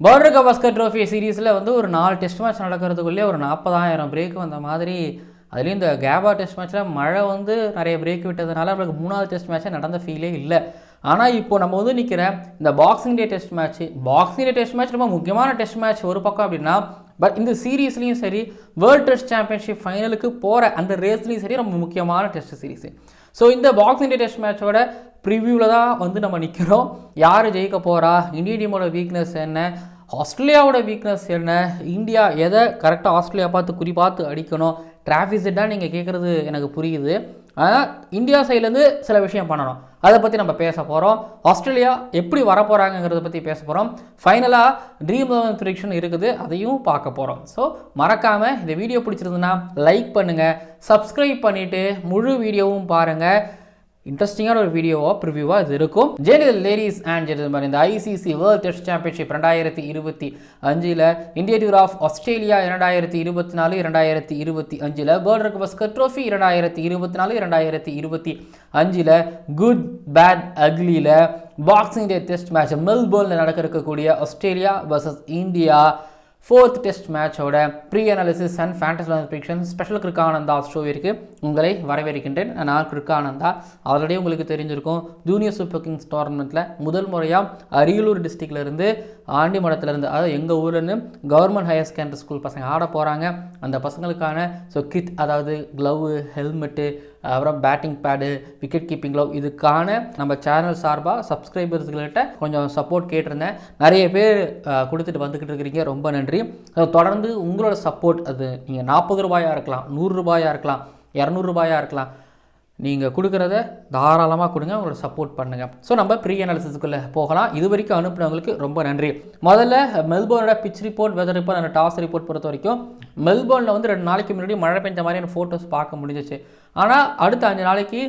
Border Gavaskar trophy சீரீஸில் வந்து ஒரு நாலு டெஸ்ட் மேட்ச் நடக்கிறதுக்குள்ளே ஒரு நாற்பதாயிரம் பிரேக் வந்த மாதிரி அதுலேயும் இந்த கேபா டெஸ்ட் மேட்ச்சில் மழை வந்து நிறைய பிரேக் விட்டதுனால நம்மளுக்கு மூணாவது டெஸ்ட் மேட்ச்சே நடந்த ஃபீலே இல்லை. ஆனால் இப்போ நம்ம வந்து நிற்கிற இந்த boxing day test match boxing day test match ரொம்ப முக்கியமான டெஸ்ட் மேட்ச் ஒரு பக்கம் அப்படின்னா பட் இந்த சீரீஸ்லேயும் சரி வேர்ல்ட் டெஸ்ட் சாம்பியன்ஷிப் ஃபைனலுக்கு போகிற அந்த ரேஸ்லேயும் சரி ரொம்ப முக்கியமான டெஸ்ட் சீரீஸு ஸோ இந்த பாக்ஸிங் டே டெஸ்ட் மேட்சோட ப்ரிவியூவில் தான் வந்து நம்ம நிற்கிறோம் யார் ஜெயிக்க போகிறா இந்திய டீமோட வீக்னஸ் என்ன? ஆஸ்திரேலியாவோட வீக்னஸ் என்ன? இந்தியா எதை கரெக்டாக ஆஸ்திரேலியா பார்த்து குறி பார்த்து அடிக்கணும்? செட்டாக நீங்கள் கேட்குறது எனக்கு புரியுது. ஆனால் இந்தியா சைட்லேருந்து சில விஷயம் பண்ணணும். அதை பற்றி நம்ம பேச போகிறோம் ஆஸ்திரேலியா எப்படி வரப்போகிறாங்கங்கிறத பற்றி பேச போகிறோம் ஃபைனலாக ட்ரீம் லெவன் ப்ரிடிக்ஷன் இருக்குது. அதையும் பார்க்க போகிறோம் ஸோ மறக்காமல் இந்த வீடியோ பிடிச்சிருந்துன்னா லைக் பண்ணுங்கள் சப்ஸ்கிரைப் பண்ணிவிட்டு முழு வீடியோவும் பாருங்கள் இன்ட்ரெஸ்டிங்கான ஒரு வீடியோவாக ப்ரிவியூவாக இது இருக்கும். ஜெனிதல் லேடிஸ் அண்ட் ஜென்டில்மேன் இந்த ஐசிசி வேர்ல்ட் டெஸ்ட் சாம்பியன்ஷிப் ரெண்டாயிரத்தி இருபத்தி அஞ்சில் இந்திய டூர் ஆஃப் ஆஸ்திரேலியா இரண்டாயிரத்தி இருபத்தி நாலு இரண்டாயிரத்தி இருபத்தி அஞ்சில் வேர்ல்ட் ரெக்வஸ்கர் ட்ரோஃபி இரண்டாயிரத்தி இருபத்தி நாலு இரண்டாயிரத்தி இருபத்தி அஞ்சில் குட் பேட் அக்லியில் பாக்ஸிங் டே டெஸ்ட் மேட்ச் மெல்போர்னில் நடக்க இருக்கக்கூடிய Australia versus India fourth test மேட்சோட pre analysis and fantasy prediction special கிருக்கானந்தா ஷோவிற்கு உங்களை வரவேற்கின்றேன். நான் கிருக்கானந்தா ஆல்ரெடி உங்களுக்கு தெரிஞ்சிருக்கும். ஜூனியர் சூப்பர் கிங்ஸ் டோர்னமெண்ட்டில் முதல் முறையாக அரியலூர் டிஸ்ட்ரிக்ட்லேருந்து ஆண்டிமடத்துலேருந்து அதாவது எங்கள் ஊர்லேருந்து கவர்மெண்ட் ஹையர் செகண்டரி ஸ்கூல் பசங்க ஆட போகிறாங்க அந்த பசங்களுக்கான ஸோ கிட் அதாவது க்ளவு ஹெல்மெட்டு அப்புறம் batting pad wicket keeping glove இதுக்கான நம்ம சேனல் சார்பாக சப்ஸ்கிரைபர்ஸ்கிட்ட கொஞ்சம் சப்போர்ட் கேட்டிருந்தேன். நிறைய பேர் கொடுத்துட்டு வந்துக்கிட்டு இருக்கிறீங்க. ரொம்ப நன்றி. தொடர்ந்து உங்களோட சப்போர்ட் அது நீங்கள் நாற்பது ரூபாயாக இருக்கலாம் நூறுரூபாயாக இருக்கலாம் இரநூறுபாயாக இருக்கலாம் நீங்கள் கொடுக்குறத தாராளமாக கொடுங்க உங்களோட சப்போர்ட் பண்ணுங்கள் ஸோ நம்ம ப்ரீ அனாலிசிஸ்க்குள்ளே போகலாம். இது வரைக்கும் அனுப்புனவங்களுக்கு ரொம்ப நன்றி. முதல்ல மெல்போர்னோட பிச் ரிப்போர்ட் வெதர் ரிப்போர்ட் அந்த டாஸ் ரிப்போர்ட் பொறுத்த வரைக்கும் மெல்போர்னில் வந்து ரெண்டு நாளைக்கு முன்னாடி மழை பெஞ்ச மாதிரியான ஃபோட்டோஸ் பார்க்க முடிஞ்சிச்சு. ஆனால் அடுத்த அஞ்சு நாளைக்கு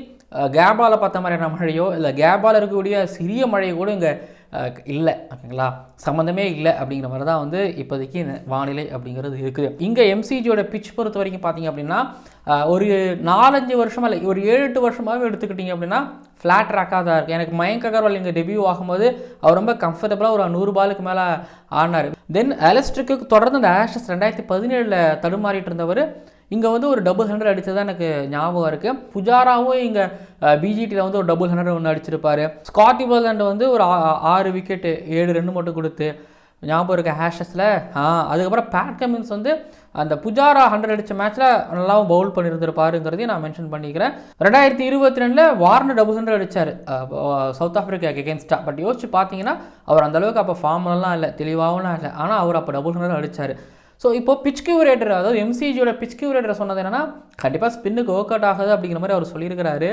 கேபாவில் பார்த்த மாதிரியான மழையோ இல்லை கேபாவில் இருக்கக்கூடிய சிறிய மழையை கூட இங்கே இல்லை ஓகேங்களா சம்மந்தமே இல்லை அப்படிங்கிற மாதிரி தான் வந்து இப்போதைக்கு இந்த வானிலை அப்படிங்கிறது இருக்குது. இங்கே எம்சிஜியோட பிச் பொறுத்த வரைக்கும் பார்த்தீங்க அப்படின்னா ஒரு நாலஞ்சு வருஷமாக இல்லை ஒரு ஏழு எட்டு வருஷமாகவே எடுத்துக்கிட்டிங்க அப்படின்னா ஃப்ளாட் ட்ராக்காக தான் இருக்குது எனக்கு மயங்க் அகர்வால் இங்கே டெபியூ ஆகும்போது அவர் ரொம்ப கம்ஃபர்டபுளாக ஒரு நூறு பாலுக்கு மேலே ஆடினார். தென் அலஸ்ட்ரிக்கு தொடர்ந்து அந்த ஆஷஸ் ரெண்டாயிரத்தி பதினேழில் தடுமாறிட்டு இருந்தவர் இங்கே வந்து ஒரு டபுள் ஹண்ட்ரட் அடித்தது எனக்கு ஞாபகம் இருக்குது புஜாராவும் இங்கே பிஜிடியில் வந்து ஒரு டபுள் ஹண்ட்ரட் ஒன்று அடிச்சிருப்பார். ஸ்காட்டி பர்லாண்ட் வந்து ஒரு ஆ- ஆறு விக்கெட்டு ஏழு ரெண்டு மட்டும் கொடுத்து ஞாபகம் இருக்க ஹேஷஸில் ஆ அதுக்கப்புறம் பேட் கமின்ஸ் வந்து அந்த புஜாரா ஹண்ட்ரட் அடித்த மேட்ச்சில் நல்லாவும் பவுல் பண்ணியிருந்திருப்பாருங்கிறதையும் நான் மென்ஷன் பண்ணிக்கிறேன். ரெண்டாயிரத்தி இருபத்தி ரெண்டில் வார்னர் டபுள் ஹண்ட்ரட் அடித்தார் சவுத் ஆஃப்ரிக்கா அகேன்ஸ்டாக பட் யோசிச்சு பார்த்தீங்கன்னா அவர் அந்தளவுக்கு அப்போ ஃபார்ம்லாம் இல்லை தெளிவாகவும் இல்லை. ஆனால் அவர் அப்போ டபுள் ஹண்ட்ரட் அடித்தார் ஸோ இப்போ பிச் கியூரேட்டர் அதாவது எம்சிஜியோட பிச் கியூரேட்டர் சொன்னது என்னன்னா கண்டிப்பாக ஸ்பின்னுக்கு ஒர்க் அவுட் ஆகுது அப்படிங்கிற மாதிரி அவர் சொல்லியிருக்கிறாரு.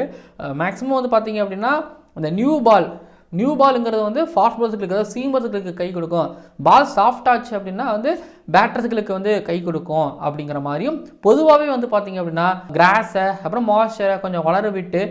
மேக்ஸிமம் வந்து பார்த்தீங்க அப்படின்னா அந்த நியூ பால் நியூ பாலுங்கிறது வந்து ஃபாஸ்ட் பால்ஸுகளுக்கு அதாவது சீமர்ஸுகளுக்கு கை கொடுக்கும். பால் சாஃப்ட் ஆச்சு அப்படின்னா வந்து பேட்டர்ஸுகளுக்கு வந்து கை கொடுக்கும் அப்படிங்கிற மாதிரியும் பொதுவாகவே வந்து பார்த்தீங்க அப்படின்னா கிராஸை அப்புறம் மாய்ச்சரை கொஞ்சம் வளர விட்டு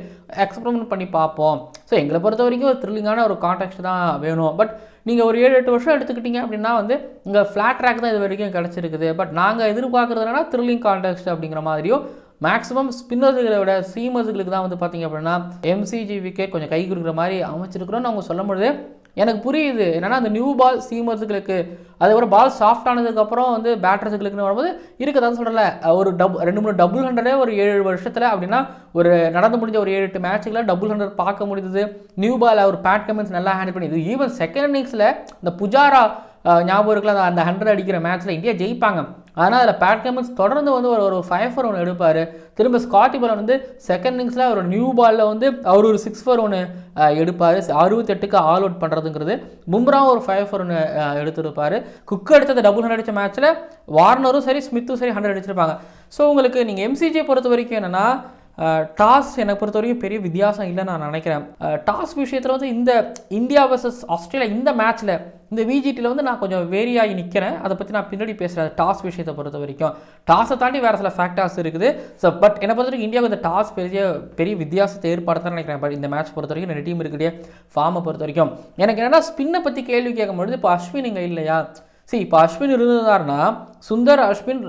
எக்ஸ்பெரிமெண்ட் பண்ணி பார்ப்போம். ஸோ எங்களை பொறுத்த வரைக்கும் ஒரு த்ரில்லிங்கான ஒரு கான்டெக்ட் தான் வேணும். பட் நீங்கள் ஒரு ஏழு எட்டு வருஷம் எடுத்துக்கிட்டீங்க அப்படின்னா வந்து இங்கே ஃப்ளாட் ட்ராக் தான் இது வரைக்கும் கிடச்சிருக்குது. பட் நாங்கள் எதிர்பார்க்குறதுனா த்ரில்லிங் கான்டெக்ட் அப்படிங்கிற மாதிரியும் மேக்ஸிமம் ஸ்பின்னர்ஸுகளை விட சீமர்ஸுகளுக்கு தான் வந்து பார்த்தீங்க அப்படின்னா எம்சிஜிவிக்கே கொஞ்சம் கை கொடுக்குற மாதிரி அமைச்சிருக்கிறோன்னு அவங்க சொல்லும் பொழுது எனக்கு புரியுது. என்னென்னா அந்த நியூ பால் சீமர்ஸுகளுக்கு அதுக்கப்புறம் பால் சாஃப்ட் ஆனதுக்கப்புறம் வந்து பேட்டர்ஸுகளுக்குன்னு வரும்போது இருக்குதான் சொல்லல ஒரு டப் ரெண்டு மூணு டபுள் ஹண்ட்ரடே ஒரு ஏழு வருஷத்தில் அப்படின்னா ஒரு நடந்து முடிஞ்ச ஒரு ஏழு எட்டு மேட்ச்சுகளை டபுள் ஹண்ட்ரட் பார்க்க முடிஞ்சது. நியூ பால் அவர் பேட் கமெண்ட்ஸ் நல்லா ஹேண்டில் பண்ணிது ஈவன் செகண்ட் இன்னிங்ஸில் இந்த புஜாரா ஞாபகம் இருக்கல அந்த- அந்த ஹண்ட்ரட் அடிக்கிற மேட்ச்சில் இந்தியா ஜெயிப்பாங்க. ஆனால் அதில் பேட் கமின்ஸ் தொடர்ந்து வந்து ஒரு ஒரு ஃபைவ் ஃபோர் ஒன்று எடுப்பார். திரும்ப ஸ்காட்டி பால் வந்து செகண்ட் இன்னிங்ஸில் ஒரு நியூ பாலில் வந்து அவர் ஒரு சிக்ஸ் ஃபோர் ஒன்று எடுப்பார். அறுபத்தெட்டுக்கு ஆல் அவுட் பண்ணுறதுங்கிறது பும்ராவும் ஒரு ஃபைவ் ஃபோர் ஒன்று எடுத்திருப்பார். குக் எடுத்தது டபுள் ஹண்ட்ரட் அடித்த மேட்ச்சில் வார்னரும் சரி ஸ்மித்தும் சரி ஹண்ட்ரட் அடிச்சிருப்பாங்க. ஸோ உங்களுக்கு நீங்கள் எம்சிஜியை பொறுத்த வரைக்கும் என்னென்னா டாஸ் என்னை பொறுத்த வரைக்கும் பெரிய வித்தியாசம் இல்லைன்னு நான் நினைக்கிறேன். டாஸ் விஷயத்தில் வந்து இந்த இந்தியா வர்சஸ் ஆஸ்திரேலியா இந்த மேட்ச்சில் இந்த விஜிடியில் வந்து நான் கொஞ்சம் வேரியாகி நிற்கிறேன் அதை பற்றி நான் பின்னாடி பேசுகிறேன் டாஸ் விஷயத்தை பொறுத்த வரைக்கும். டாஸை தாண்டி வேறு சில ஃபேக்டர்ஸ் இருக்குது. ஸோ பட் என்னை பொறுத்த வரைக்கும் இந்தியாவுக்கு இந்த டாஸ் பெரிய பெரிய வித்தியாசத்தை ஏற்படுத்தான்னு நினைக்கிறேன். பட் இந்த மேட்ச் பொறுத்த வரைக்கும் ரெண்டு டீம் இருக்கக்கூடிய ஃபார்மை பொறுத்த வரைக்கும். எனக்கு என்னென்னா ஸ்பின்னை பற்றி கேள்வி கேட்கும்பொழுது இப்போ அஸ்வின் இங்கே இல்லையா? சரி இப்போ அஸ்வின் இருந்தாருன்னா சுந்தர் அஸ்வின்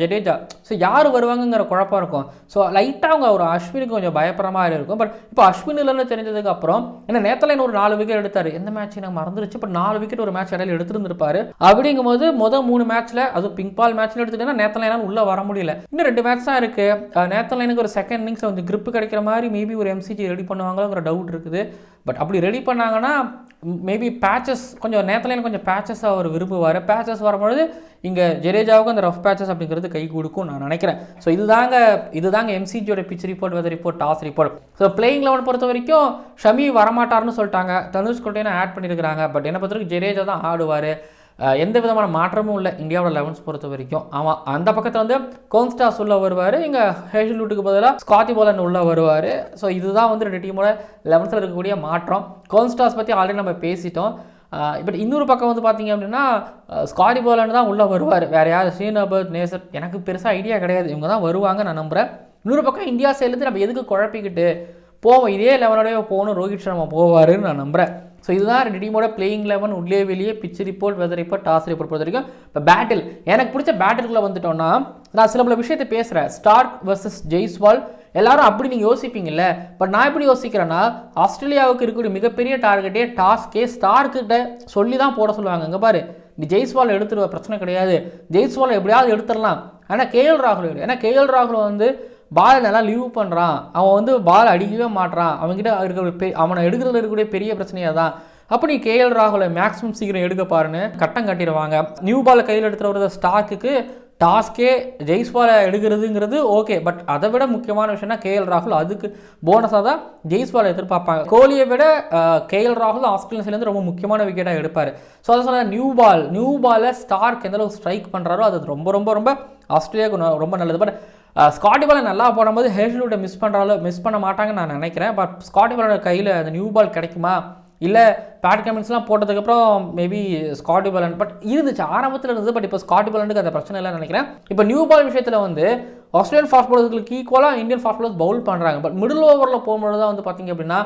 ஜடேஜா ஸோ யார் வருவாங்கங்கிற குழப்பம் இருக்கும். ஸோ லைட்டாக அவங்க ஒரு அஸ்வினுக்கு கொஞ்சம் பயப்படுற மாதிரி இருக்கும். பட் இப்போ அஸ்வின் இல்லைன்னு தெரிஞ்சதுக்கு அப்புறம் ஏன்னா நேரத்தில் ஒரு நாலு விக்கெட் எடுத்தார். எந்த மேட்ச் எனக்கு மறந்துருச்சு. பட் நாலு விக்கெட் ஒரு மேட்ச் இடையில எடுத்திருந்திருப்பாரு. அப்படிங்கும்போது மொதல் மூணு மேட்ச்சில் அதுவும் பிங்க் பால் மேட்ச்சில் எடுத்துட்டேன்னா நேரத்தில் உள்ளே வர முடியல. இன்னும் ரெண்டு மேட்ச் தான் இருக்குது நேத்தலைனுக்கு எனக்கு ஒரு செகண்ட் இன்னிங்ஸில் வந்து கிரிப்பு கிடைக்கிற மாதிரி மேபி ஒரு எம்சிஜி ரெடி பண்ணுவாங்களோங்கிற டவுட் இருக்குது. பட் அப்படி ரெடி பண்ணாங்கன்னா மேபி பேச்சஸ் கொஞ்சம் நேரத்தில் கொஞ்சம் பேச்சஸாக அவர் விரும்புவார் பேச்சஸ் வரும்பொழுது இங்கே ஜெரேஜாவுக்கு அந்த ரஃப் பேச்சஸ் அப்படிங்கிறது கை கொடுக்கும் நான் நினைக்கிறேன். ஸோ இதுதாங்க இதுதாங்க எம்சிஜியோட pitch report weather report toss report so playing eleven பொறுத்த வரைக்கும் ஷமி வரமாட்டார்னு சொல்லிட்டாங்க. தனுஷ் கோட்டையை ஆட் பண்ணியிருக்கிறாங்க பட் என்னை பொறுத்த வரைக்கும் ஜடேஜா தான் ஆடுவார். எந்த விதமான மாற்றமும் இல்லை. இந்தியாவோட லெவன்ஸ் பொறுத்த வரைக்கும். ஆமாம் அந்த பக்கத்தில் வந்து கோன்ஸ்டாஸ் உள்ள வருவார். இங்கே ஹேஷல்வுட்டுக்கு பதிலாக ஸ்காத்தி போலன் உள்ளே வருவார். ஸோ இதுதான் வந்து ரெண்டு டீமோட லெவன்ஸில் இருக்கக்கூடிய மாற்றம். கோன்ஸ்டாஸ் பற்றி ஆல்ரெடி நம்ம பேசிட்டோம். பட் இன்னொரு பக்கம் வந்து பார்த்தீங்க அப்படின்னா ஸ்காடி போலன் தான் உள்ளே வருவார். வேறு யார்? ஸ்ரீநபர் நேசர் எனக்கு பெருசாக ஐடியா கிடையாது. இவங்க தான் வருவாங்க நான் நம்புகிறேன் இன்னொரு பக்கம் இந்தியா சைட்லேருந்து நம்ம எதுக்கு குழப்பிக்கிட்டு போவோம் இதே லெவலோடய போகணும். ரோஹித் சர்மா போவாருன்னு நான் நம்புகிறேன் ஸோ இதுதான் ரெண்டு டீமோட பிளேயிங் லெவன் உள்ளே வெளியே pitch report weather report toss report பொறுத்த வரைக்கும். இப்போ பேட்டில் எனக்கு பிடிச்ச பேட்டிலுக்குள்ளே வந்துட்டோம்னா நான் சில பல விஷயத்தை பேசுகிறேன் ஸ்டார்க் வர்சஸ் ஜெய்ஸ்வால் எல்லாரும் அப்படி நீங்கள் யோசிப்பீங்கல்ல. பட் நான் எப்படி யோசிக்கிறேன்னா ஆஸ்திரேலியாவுக்கு இருக்கக்கூடிய மிகப்பெரிய டார்கெட்டே டாஸ்கே ஸ்டார்க்கிட்ட சொல்லி தான் போட சொல்லுவாங்க. இங்கே பாரு நீ ஜெய்ஸ்வால் எடுத்துருவ பிரச்சனை கிடையாது. ஜெய்ஸ்வால் எப்படியாவது எடுத்துடலாம். ஆனால் கேஎல் ராகுல் ஏன்னா கேஎல் ராகுல் வந்து பால் நல்லா லீவ் பண்ணுறான் அவன் வந்து பால் அடிக்கவே மாட்டான் அவன்கிட்ட இருக்கிற பெ அவனை எடுக்கிறதுல இருக்கக்கூடிய பெரிய பிரச்சனையாக தான் அப்போ நீ கேஎல் ராகுலை மேக்ஸிமம் சீக்கிரம் எடுக்க பாருன்னு கட்டம் கட்டிடுவாங்க. நியூ பாலை கையில் எடுத்துகிட்டு வர ஸ்டாக்குக்கு டாஸ்கே ஜெய்ஸ்வாலை எடுக்கிறதுங்கிறது ஓகே பட் அதை விட முக்கியமான விஷயம்னா கேஎல் ராகுல் அதுக்கு போனஸாக தான் ஜெய்ஸ்வாலை எதிர்பார்ப்பாங்க. கோலியை விட கேஎல் ராகுல் ஆஸ்திரேலியன்ஸ்லேருந்து ரொம்ப முக்கியமான விக்கெட்டாக எடுப்பார். ஸோ அதை சொன்ன நியூ பால் நியூ பாலை ஸ்டார்க் எந்த அளவுக்கு ஸ்ட்ரைக் பண்ணுறாரோ அது ரொம்ப ரொம்ப ரொம்ப ஆஸ்திரேலியாவுக்கு ரொம்ப நல்லது. பட் ஸ்காட்டி பாலை நல்லா போடும்போது ஹேஷல்வுட்டை மிஸ் பண்ணுறாலோ மிஸ் பண்ண மாட்டாங்கன்னு நான் நினைக்கிறேன். பட் ஸ்காட்டி பாலோட கையில் அந்த நியூ பால் கிடைக்குமா? இல்லை பேட் கமெண்ட்ஸ்லாம் போட்டதுக்கப்புறம் மேபி ஸ்காட்டி பாலன் பட் இருந்துச்சு ஆரம்பத்தில் இருந்தது பட் இப்போ ஸ்காட்டி பாலனுக்கு அந்த பிரச்சனை இல்லைன்னு நினைக்கிறேன். இப்போ நியூ பால் விஷயத்தில் வந்து ஆஸ்திரேலியன் ஃபாஸ்ட் பாலர்களுக்கு ஈக்குவலாக இந்தியன் ஃபாஸ்ட் பாலர்ஸ் பவுல் பண்ணுறாங்க பட் மிடில் ஓவரில் போகும்போது தான் வந்து பார்த்திங்க அப்படின்னா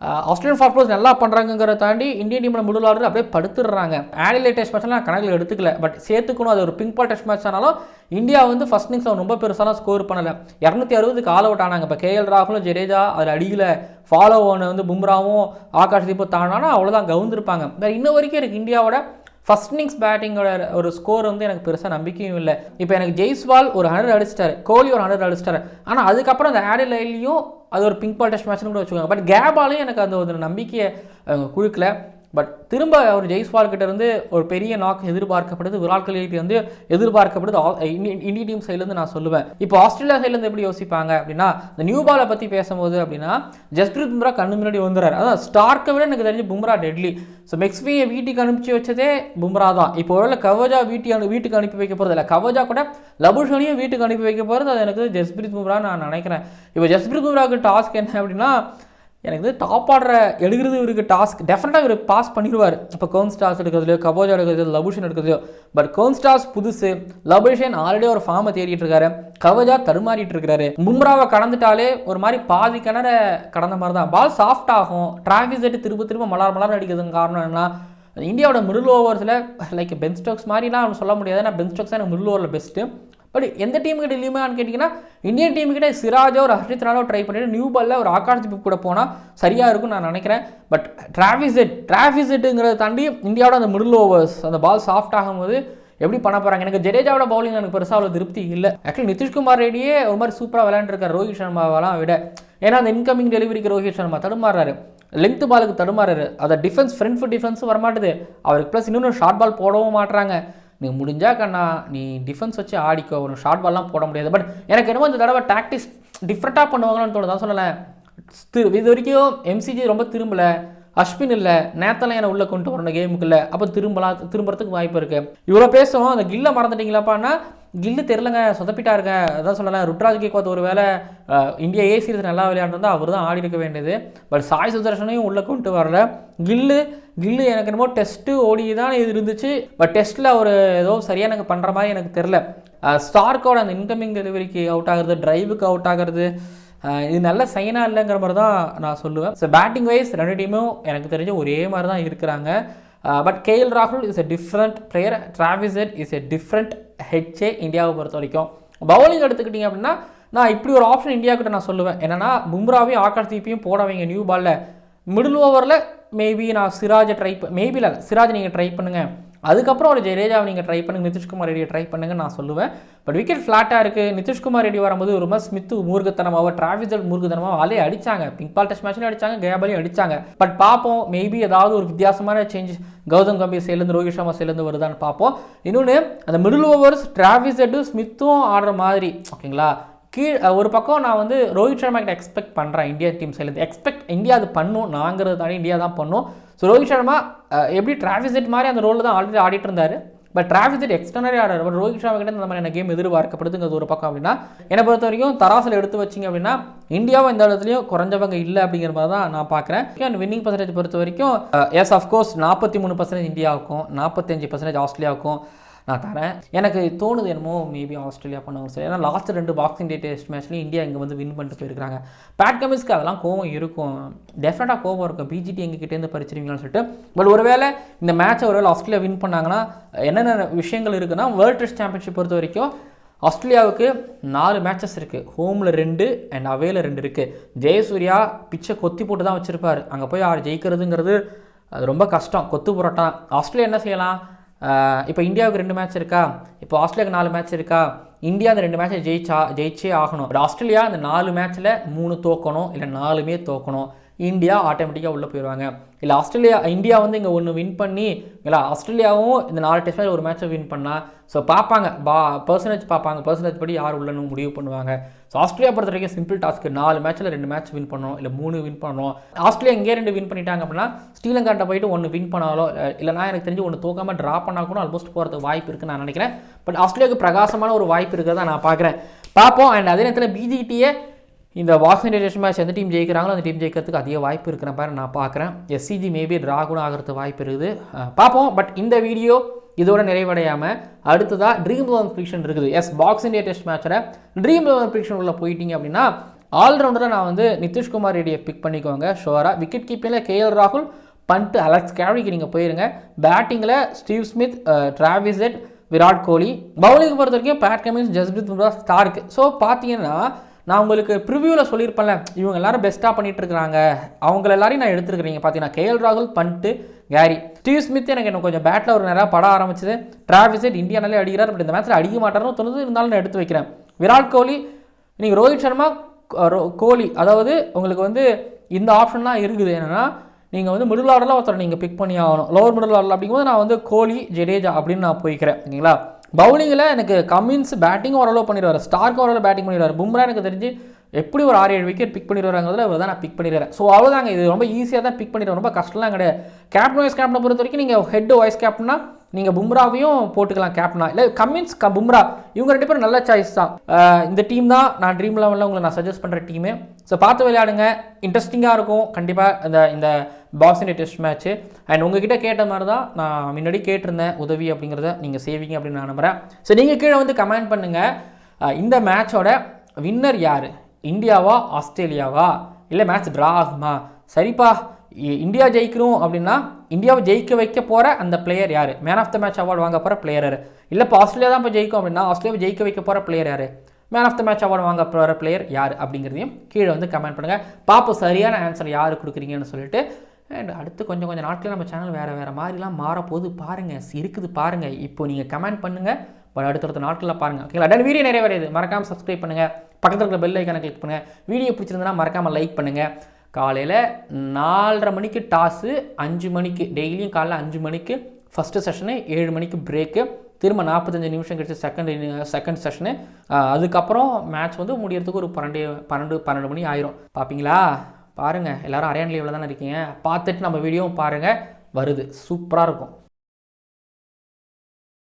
ஆஸ்திரேலியன் ஃபாஸ்ட் நல்லா பண்ணுறாங்கிறத தாண்டி இந்தியன் டீமில் மிடில் ஆர்டர் அப்படியே படுத்துடுறாங்க. ஆடிலே டெஸ்ட் மேட்ச்லாம் கணக்கில் எடுத்துக்கல. பட் சேர்த்துக்கணும். அது ஒரு பிங்க் பால் டெஸ்ட் மேட்ச் ஆனாலும் இந்தியா வந்து ஃபர்ஸ்ட் இன்னிங்ஸ் ரொம்ப பெருசாலாம் ஸ்கோர் பண்ணலை. இரநூத்தி அறுபதுக்கு ஆல் அவுட் ஆனாங்க. இப்போ கேஎல் ராகுலும் ஜடேஜா அதில் அடியில் ஃபாலோ ஒன்று வந்து பும்ராவும் ஆகாஷ் தீபம் தானானா அவ்வளோதான் கவுந்திருப்பாங்க. வேறு இன்ன வரைக்கும் எனக்கு இந்தியாவோட ஃபஸ்ட் இன்னிங்ஸ் பேட்டிங்கோட ஒரு ஸ்கோர் வந்து எனக்கு பெருசாக நம்பிக்கையும் இல்லை. இப்போ எனக்கு ஜெய்ஸ்வால் ஒரு ஹண்ட்ரட் அடிச்சிட்டாரு. கோலி ஒரு ஹண்ட்ரட் அடிச்சிட்டாரு. ஆனால் அதுக்கப்புறம் அந்த ஆடி லைன்லையும் அது ஒரு பிங்க் பால் டெஸ்ட் மேட்ச்னு கூட வச்சுக்கோங்க. பட் கேபாலையும் எனக்கு அந்த ஒரு நம்பிக்கையை அவங்க கொடுக்கல. பட் திரும்ப அவர் ஜெய்ஸ்வால் கிட்டேருந்து ஒரு பெரிய நாக் எதிர்பார்க்கப்படுது. விராட் கோலி வந்து எதிர்பார்க்கப்படுது. இந்திய டீம் சைட்லேருந்து நான் சொல்லுவேன். இப்போ ஆஸ்திரேலியா சைட்லேருந்து எப்படி யோசிப்பாங்க அப்படின்னா இந்த நியூ பாலை பற்றி பேசும்போது அப்படின்னா ஜஸ்பிரீத் பும்ரா கண்ணு முன்னாடி வந்துறாரு அதான் ஸ்டார்க்கை விட எனக்கு தெரிஞ்சு பும்ரா டெட்லி ஸோ மெக்ஸ்வியை வீட்டுக்கு அனுப்பிச்சு வச்சதே பும்ரா தான். இப்போ ஒருவேளை கவஜா வீட்டு அனு வீட்டுக்கு அனுப்பி வைக்க போகிறது இல்லை. கவஜா கூட லபுஷனையும் வீட்டுக்கு அனுப்பி வைக்க போகிறது அது எனக்கு ஜஸ்பிரீத் பும்ரா நான் நினைக்கிறேன். இப்போ ஜஸ்பிரீத் பும்ராவுக்கு டாஸ்க் என்ன அப்படின்னா எனக்கு வந்து டாப் ஆடுற எடுக்கிறது இவருக்கு டாஸ்க் டெஃபினட்டாக இவர் பாஸ் பண்ணிடுவார். இப்போ கோன் ஸ்டார்ஸ் எடுக்கிறதுலையோ கபோஜா எடுக்கிறதுலையோ லபுஷன் எடுக்கிறதுலையோ பட் கோன் ஸ்டார்ஸ் புதுசு லபுஷன் ஆல்ரெடி ஒரு ஃபார்மை தேடிட்டு இருக்காரு. கவஜா தருமாறிட்டு இருக்கிறாரு மும்ராவை கடந்துட்டாலே ஒரு மாதிரி பாதி கிணற கடந்த மாதிரி தான் பால் சாஃப்ட் ஆகும். டிராஃபிக் செட்டு திரும்ப திரும்ப மலர் மலர் அடிக்கிறதுக்கு காரணம் என்னன்னா இந்தியாவோட மிடில் ஓவர்ஸில் லைக் பென் ஸ்டோக்ஸ் மாதிரிலாம் சொல்ல முடியாது. ஏன்னா பென் ஸ்டோக்ஸ் தான் எனக்கு மிடில் ஓவரில் பெஸ்ட்டு பட் எந்த டீம் கிட்ட இல்லையுமான்னு கேட்டிங்கன்னா இந்தியன் டீம் கிட்ட சிராஜோ ஒரு ஹர்ஷித் ராணோ ட்ரை பண்ணிட்டு நியூ பாலில் ஒரு ஆகாஷ் தீப் கூட போனால் சரியாக இருக்கும்னு நான் நினைக்கிறேன். பட் டிராஃபிசெட் டிராஃபிசெட்டுங்கிறத தாண்டி இந்தியாவோட அந்த மிடில் ஓவர்ஸ் அந்த பால் சாஃப்ட் ஆகும்போது எப்படி பண்ண போகிறாங்க எனக்கு ஜடேஜாவோட பவுலிங் எனக்கு பெருசாக அவ்வளோ திருப்தி இல்லை. ஆக்சுவலி நிதிஷ்குமார் ரெட்டியே ஒரு மாதிரி சூப்பராக விளையாண்டுருக்கார் ரோஹித் சர்மாவெல்லாம் விட. ஏன்னா அந்த இன்கமிங் டெலிவரிக்கு ரோஹித் சர்மா தடுமாறாரு லென்த் பாலுக்கு தடுமாறாரு அதை டிஃபென்ஸ் ஃப்ரண்ட் ஃபுட் டிஃபென்ஸும் வரமாட்டுது. அவருக்கு ப்ளஸ் இன்னொன்று ஷார்ட் பால் போடவும் மாட்டுறாங்க நீ முடிஞ்சா கண்ணா நீ டிஃபென்ஸ் வச்சு ஆடிக்கோ. ஒரு ஷார்ட் பால்லாம் போட முடியாது. பட் எனக்கு என்னமோ இந்த தடவை டாக்டிக்ஸ் டிஃப்ரெண்ட்டாக பண்ணுவாங்கன்னு தோணுது. தான் சொல்லலை. திரு இது வரைக்கும் எம்சிஜி ரொம்ப திரும்பலை. அஸ்வின் இல்லை. நேத்தெல்லாம் என்னை உள்ளே கொண்டு வரணும் கேமுக்குள்ளே அப்போ திரும்பலாம் திரும்புறதுக்கு வாய்ப்பு இருக்குது இவ்வளோ பேசுகிறோம் அந்த கில்லை மறந்துட்டீங்களாப்பான்னா கில்லு தெரிலங்க சொதப்பிட்டாருங்க. அதான் சொல்லலாம் ருட்ராஜ் கேக்வாத் ஒரு வேலை இந்தியா ஏ சீரிஸ் நல்லா விளையாண்டுருந்தா அவர் தான் ஆடி இருக்க வேண்டியது. பட் சாய் சுதர்ஷனையும் உள்ளே கொண்டு வரல. கில்லு கில்லு எனக்கு என்னமோ டெஸ்ட்டு ஓடி தான் இது இருந்துச்சு பட் டெஸ்ட்டில் அவர் ஏதோ சரியாக எனக்கு பண்ணுற மாதிரி எனக்கு தெரில ஸ்டார்க்கோட அந்த இன்கமிங் டெலிவரிக்கு அவுட் ஆகுறது டிரைவுக்கு அவுட் ஆகிறது இது நல்ல சைனாக இல்லைங்கிற மாதிரி தான் நான் சொல்லுவேன். ஸோ பேட்டிங் வைஸ் ரெண்டு டீமும் எனக்கு தெரிஞ்ச ஒரே மாதிரி தான் இருக்கிறாங்க பட் கேஎல் ராகுல் is a different player Travis Head is a different HA இந்தியாவை பொறுத்த வரைக்கும். பவுலிங் எடுத்துக்கிட்டிங்க அப்படின்னா நான் இப்படி ஒரு ஆப்ஷன் இந்தியாக்கிட்ட நான் சொல்லுவேன். என்னன்னா பும்ராவையும் ஆகாஷ் தீப்பையும் போட வைங்க நியூ பாலில் மிடில் ஓவரில் மேபி நான் சிராஜை ட்ரை மேபி இல்லை சிராஜ் நீங்கள் ட்ரை பண்ணுங்கள் அதுக்கப்புறம் ஒரு ஜெயலலிதாவை நீங்கள் ட்ரை பண்ணுங்க நிதிஷ்குமார் ரெடியை ட்ரை பண்ணுங்க நான் சொல்லுவேன். பட் விக்கெட் ஃப்ளாட்டாக இருக்குது நிதிஷ்குமார் ரெடி வரும்போது ஒரு மாதிரி ஸ்மித்து மூர்கத்தனமாக டிராவிசல் மூர்கத்தனமாக அலே அடிச்சாங்க. பிங்க் பால் டெஸ்ட் மேட்ச்லையும் அடிச்சாங்க கேபாலையும் அடிச்சாங்க. பட் பார்ப்போம் மேபி ஏதாவது ஒரு வித்தியாசமான சேஞ்ச் கௌதம் கம்பீர் சைட்லேருந்து ரோஹித் சர்மா சைட்லேருந்து வருதான்னு பார்ப்போம். இன்னொன்று அந்த மிடில் ஓவர்ஸ் டிராவிசட்டும் ஸ்மித்தும் ஆடுற மாதிரி ஓகேங்களா கீழ் ஒரு பக்கம் நான் வந்து ரோஹித் சர்மா கிட்ட எக்ஸ்பெக்ட் பண்ணுறேன் இந்தியா டீம் சைட்லேருந்து எக்ஸ்பெக்ட் இந்தியா அது பண்ணும் நாங்கிறது தானே இந்தியா தான் பண்ணும். ஸோ ரோஹித் சர்மா எப்படி டிராஃபிசிட் மாதிரி அந்த ரோலில் தான் ஆல்ரெடி ஆடிட்டு இருந்தார். பட் டிராஃபிசிட் எக்ஸ்டர்னரி ஆடுறாரு. பட் ரோஹித் சர்மா கிட்ட இந்த மாதிரியான கேம் எதிர்பார்க்கப்படுதுங்கிறது ஒரு பக்கம் அப்படின்னா என்னை பொறுத்த வரைக்கும் தராசில் எடுத்து வச்சிங்க அப்படின்னா இந்தியாவும் இந்த இடத்துலையும் குறைஞ்சவங்க இல்லை அப்படிங்கிற மாதிரி தான் நான் பார்க்குறேன். அண்ட் வின்னிங் பர்சன்டேஜ் பொறுத்த வரைக்கும் எஸ் அஃப்கோர்ஸ் நாற்பத்தி மூணு பர்சன்டேஜ் இந்தியாவுக்கும் நாற்பத்தஞ்சு பர்சன்டேஜ் ஆஸ்திரேலியாவுக்கும் நான் தரேன். எனக்கு தோணுது என்னமோ மேபி ஆஸ்திரேலியா பண்ணுவாங்க சார். ஏன்னா லாஸ்ட் ரெண்டு பாக்ஸிங் டே டெஸ்ட் மேட்ச்லேயும் இந்தியா இங்கே வந்து வின் பண்ணிட்டு போயிருக்காங்க. பேட் கமிஸ்க்கு அதெல்லாம் கோவம் இருக்கும். டெஃபினட்டாக கோவம் இருக்கும். பிஜிடி எங்ககிட்டேருந்து பறிச்சிருவீங்கன்னு சொல்லிட்டு. பட் ஒருவேளை இந்த மேட்ச்சை ஒருவேளை ஆஸ்திரேலியா வின் பண்ணாங்கன்னா என்னென்ன விஷயங்கள் இருக்குன்னா வேர்ல்ட் டெஸ்ட் சாம்பியன்ஷிப் பொறுத்த வரைக்கும் ஆஸ்திரேலியாவுக்கு நாலு மேட்சஸ் இருக்குது ஹோமில் ரெண்டு அண்ட் அவேல ரெண்டு இருக்குது ஜெயசூர்யா பிச்சை கொத்தி போட்டு தான் வச்சுருப்பார். அங்கே போய் ஆறு ஜெயிக்கிறதுங்கிறது அது ரொம்ப கஷ்டம். கொத்து புரோட்டா ஆஸ்திரேலியா என்ன செய்யலாம்? இப்போ இந்தியாவுக்கு ரெண்டு மேட்ச் இருக்கா? இப்போ ஆஸ்திரேலியாவுக்கு நாலு மேட்ச் இருக்கா? இந்தியா அந்த ரெண்டு மேட்சை ஜெயிச்சா ஜெயிச்சே ஆகணும். பட் ஆஸ்திரேலியா அந்த நாலு மேட்ச்சில் மூணு தோக்கணும் இல்லை நாலுமே தோக்கணும். இந்தியா ஆட்டோமேட்டிக்காக உள்ளே போயிடுவாங்க. இல்லை ஆஸ்திரேலியா இந்தியா வந்து இங்கே ஒன்று வின் பண்ணி இல்லை ஆஸ்திரேலியாவும் இந்த நாலு டெஸ்ட் ஒரு மேட்ச்சை வின் பண்ணால் ஸோ பார்ப்பாங்க. பா பர்சன்டேஜ் பார்ப்பாங்க. பர்சன்டேஜ் படி யார் உள்ளன்னு முடிவு பண்ணுவாங்க. ஸோ ஆஸ்திரேலியா பொறுத்த வரைக்கும் சிம்பிள் டாஸ்க்கு நாலு மேட்ச்சில் ரெண்டு மேட்ச் வின் பண்ணணும் இல்லை மூணு வின் பண்ணணும் ஆஸ்திரேலியா இங்கே ரெண்டு வின் பண்ணிட்டாங்க அப்படின்னா ஸ்ரீலங்காட்ட போயிட்டு ஒன்று வின் பண்ணாலோ இல்லைனா எனக்கு தெரிஞ்சு ஒன்று தூக்காமல் ட்ரா பண்ணால் கூட ஆல்மோஸ்ட் போகிறதுக்கு வாய்ப்பு இருக்குன்னு நான் நினைக்கிறேன். பட் ஆஸ்திரேலியாவுக்கு பிரகாசமான ஒரு வாய்ப்பு இருக்கிறதா நான் பார்க்குறேன். பார்ப்போம். அண்ட் அதே நேரத்தில் பிஜிடியே இந்த பாக்ஸிங் டெஸ்ட் மேட்ச் எந்த டீம் ஜெயிக்கிறாங்களோ அந்த டீம் ஜெயிக்கிறதுக்கு அதிக வாய்ப்பு இருக்கிற மாதிரி நான் பார்க்குறேன். எஸ்சிஜி மேபி ட்ரா கூட ஆகிறதுக்கு வாய்ப்பு இருக்குது. பார்ப்போம். பட் இந்த வீடியோ இதோட நிறைவடையாமல் அடுத்ததாக ட்ரீம் லெவன் ப்ரிக்ஷன் இருக்குது. எஸ் பாக்ஸ் இந்தியா டெஸ்ட் மேட்சில் ட்ரீம் லெவன் ப்ரிக்ஷன் உள்ள போயிட்டீங்க அப்படின்னா ஆல்ரவுண்டராக நான் வந்து நிதிஷ்குமார் ரெடியை பிக் பண்ணிக்கோங்க. ஷோராக விக்கெட் கீப்பிங்கில் கேஎல் ராகுல் பண்ட் அலெக்ஸ் கேவிக்கு நீங்கள் போயிருங்க. பேட்டிங்கில் Steve Smith Travis Head Virat Kohli. Bowling பொறுத்த வரைக்கும் Pat Cummins Jasprit Bumrah Starc so பார்த்தீங்கன்னா நான் உங்களுக்கு ப்ரிவியூவில் சொல்லியிருப்பேன்ல இவங்க எல்லாரும் பெஸ்ட்டாக பண்ணிட்டு இருக்கிறாங்க அவங்கள எல்லாரையும் நான் எடுத்துருக்கிறீங்க பார்த்தீங்கன்னா கேஎல் ராகுல் பண்ணிட்டு கேரி ஸ்டீவ் ஸ்மித் எனக்கு இன்னும் கொஞ்சம் பேட்டில் ஒரு நேரம் பட ஆரம்பிச்சது. டிராவிசெட் இந்தியானாலே அடிக்கிறார் பட் இந்த மேட்ச்சில் அடிக்க மாட்டார்னு தோணுது. இருந்தாலும் நான் எடுத்து வைக்கிறேன். விராட் கோலி நீங்கள் ரோஹித் சர்மா ரோ- கோலி அதாவது உங்களுக்கு வந்து இந்த ஆப்ஷன்லாம் இருக்குது. என்னென்னா நீங்கள் வந்து மிடில் ஆர்டரில் ஒருத்தர் நீங்கள் பிக் பண்ணி ஆகணும். லோவர் மிடில் ஆர்டர் அப்படிங்கும்போது நான் வந்து கோலி ஜடேஜா அப்படின்னு நான் போய்க்கிறேன். ஓகேங்களா? பவுலிங்கில் எனக்கு கமின்ஸ் பேட்டிங் ஓரளவு பண்ணிடுவார். ஸ்டார்க்கு ஓரளவு பேட்டிங் பண்ணிடுவார். பும்ரா எனக்கு தெரிஞ்சு எப்படி ஒரு ஆறு ஏழு விக்கெட் பிக் பண்ணிடுவாங்கிறதுல இவர் தான் நான் பிக் பண்ணிடுறேன். ஸோ அவ்வளோதாங்க இது ரொம்ப ஈஸியாக தான் பிக் பண்ணிடுவேன். ரொம்ப கஷ்டம்லாம் கிடையாது. கேப்டன் வைஸ் கேப்டனை பொறுத்த வரைக்கும் நீங்கள் ஹெட் வைஸ் கேப்டனா நீங்கள் பும்ராவையும் போட்டுக்கலாம் கேப்டனா இல்லை கம்மின்ஸ் க பும்ரா. இவங்க ரெண்டு பேரும் நல்ல சாய்ஸ் தான். இந்த டீம் தான் நான் ட்ரீம் லெவலில் உங்களை நான் சஜஸ்ட் பண்ணுற டீமு ஸோ பார்த்து விளையாடுங்க. இன்ட்ரெஸ்டிங்காக இருக்கும். கண்டிப்பாக இந்த இந்த பாக்ஸிங் டெஸ்ட் மேட்ச்சு அண்ட் உங்ககிட்ட கேட்ட மாதிரி தான் நான் முன்னாடி கேட்டிருந்தேன் உதவி அப்படிங்கிறத நீங்கள் செய்வீங்க அப்படின்னு நான் நம்புகிறேன் ஸோ நீங்கள் கீழே வந்து கமெண்ட் பண்ணுங்கள் இந்த மேட்சோட வின்னர் யார்? இந்தியாவா ஆஸ்திரேலியாவா? இல்லை மேட்ச் ட்ரா ஆகுமா? சரிப்பா இ- இந்தியா ஜெயிக்கணும் அப்படின்னா இந்தியாவை ஜெயிக்க வைக்க போகிற அந்த பிளேயர் யார்? Man of the match award வாங்க போகிற பிளேயர் யார்? இல்லை இப்போ ஆஸ்திரேலியா தான் இப்போ ஜெயிக்கும் அப்படின்னா ஆஸ்திரேலியாவை ஜெயிக்க வைக்க போகிற பிளேயர் யார்? Man of the match award வாங்க போகிற பிளேயர் யார் அப்படிங்கிறதையும் கீழே வந்து கமெண்ட் பண்ணுங்கள் பார்ப்போம் சரியான ஆன்சர் யார் கொடுக்குறீங்கன்னு சொல்லிட்டு. அண்ட் அடுத்து கொஞ்சம் கொஞ்சம் நாட்களில் நம்ம சேனல் வேறு வேறு மாதிரிலாம் மாறப்போகுது. பாருங்கள் இருக்குது பாருங்கள் இப்போ நீங்கள் கமெண்ட் பண்ணுங்கள் பட் அடுத்தடுத்த நாட்களில் பாருங்கள் ஓகேங்களா டென் வீடியோ நிறைவடையுது மறக்காமல் சப்ஸ்கிரைப் பண்ணுங்கள் பக்கத்தில் இருக்கிற பெல் ஐக்கானை கிளிக் பண்ணுங்கள் வீடியோ பிடிச்சிருந்தனா மறக்காமல் லைக் பண்ணுங்கள் காலையில் நாலரை மணிக்கு டாஸு அஞ்சு மணிக்கு டெய்லியும் காலைல அஞ்சு மணிக்கு ஃபஸ்ட்டு செஷனு ஏழு மணிக்கு பிரேக்கு திரும்ப நாற்பத்தஞ்சு நிமிஷம் கழிச்சு செகண்ட் செகண்ட் செஷனு அதுக்கப்புறம் மேட்ச் வந்து முடியறதுக்கு ஒரு பன்னெண்டு பன்னெண்டு பன்னெண்டு மணி ஆயிரும். பார்ப்பீங்களா பாருங்கள் எல்லாரும் அரையான் லீவில் தானே இருக்கீங்க. பார்த்துட்டு நம்ம வீடியோவும் பாருங்கள் வருது. சூப்பராக இருக்கும்.